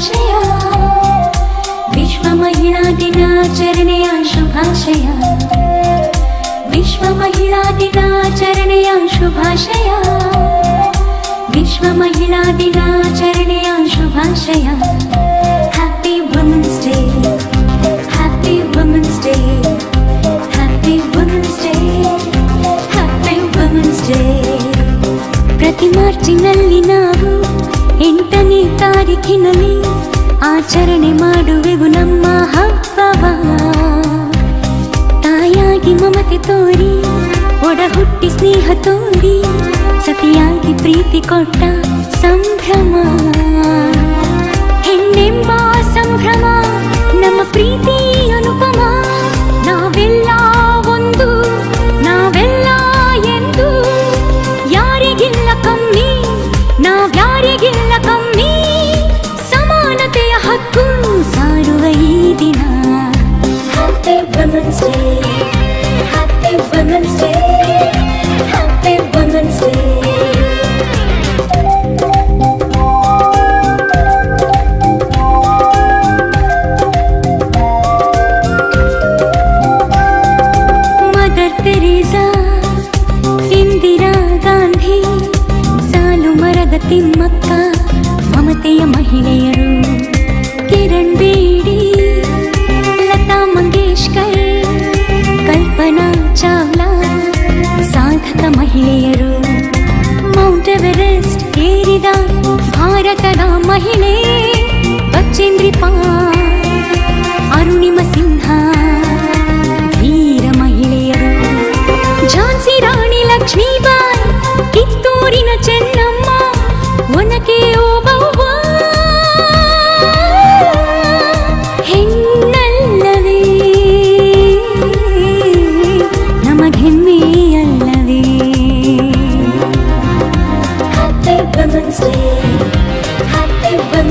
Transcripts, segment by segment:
ಶುಭಾಶಯ ವಿಶ್ವ ಮಹಿಳಾ ದಿನಾಚರಣೆಯ ಶುಭಾಶಯ ವಿಶ್ವ ಮಹಿಳಾ ದಿನಾಚರಣೆಯ ಶುಭಾಶಯ ವಿಶ್ವ ಮಹಿಳಾ ದಿನಾಚರಣೆಯ ಶುಭಾಶಯ happy women's day happy women's day happy women's day happy women's day ಪ್ರತಿ ಮಾರ್ಚಿನಲ್ಲಿ ನಾವು ಎಂಟನೇ ತಾರೀಕಿನಲ್ಲಿ ಆಚರಣೆ ಮಾಡುವೆವು ನಮ್ಮ ಹಬ್ಬವ. ತಾಯಾಗಿ ಮಮತೆ ತೋರಿ ಒಡ ಹುಟ್ಟಿ ಸ್ನೇಹ ತೋರಿ, ಸತಿಯಾಗಿ ಪ್ರೀತಿ ಕೊಟ್ಟ ಸಂಭ್ರಮ. ಹೆಣ್ಣೆಂಬ ಸಂಭ್ರಮ, ನಮ್ಮ ಪ್ರೀತಿ women's day happy women's day happy women's day mother Teresa Indira Gandhi Saalu Marada Thimmakka ಮಮತೆಯ ಮಹಿಳೆಯರು ಭಾರತದ ಮಹಿಳೆ ಬಚೇಂದ್ರಿ ಪಾ ಅರುಣಿಮ ಸಿಂಹ ವೀರ ಮಹಿಳೆಯರು. ಝಾನ್ಸಿ ರಾಣಿ ಲಕ್ಷ್ಮೀಬಾಯಿ, ಕಿತ್ತೂರಿನ ಚೆನ್ನಮ್ಮ, ಒನಕೆ ಓಬವ್ವ. ಹೆಣ್ಣಲ್ಲವೇ ನಮಗೆಮ್ಮೆಯಲ್ಲವೇ ವುಮೆನ್ಸ್ ಡೇ happy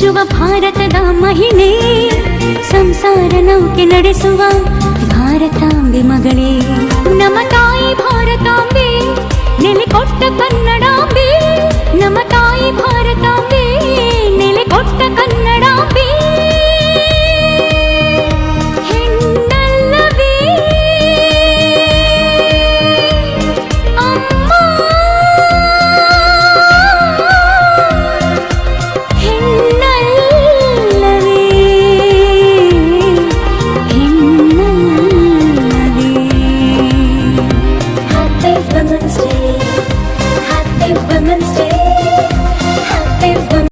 ಮಿಂಚುವ ಭಾರತದ ಮಹಿಳೆ ಸಂಸಾರ ನೌಕೆ ನಡೆಸುವ ಭಾರತಾಂಬೆ ಮಗಳೇ. ನಮ್ಮ ತಾಯಿ ಭಾರತಾಂಬೆ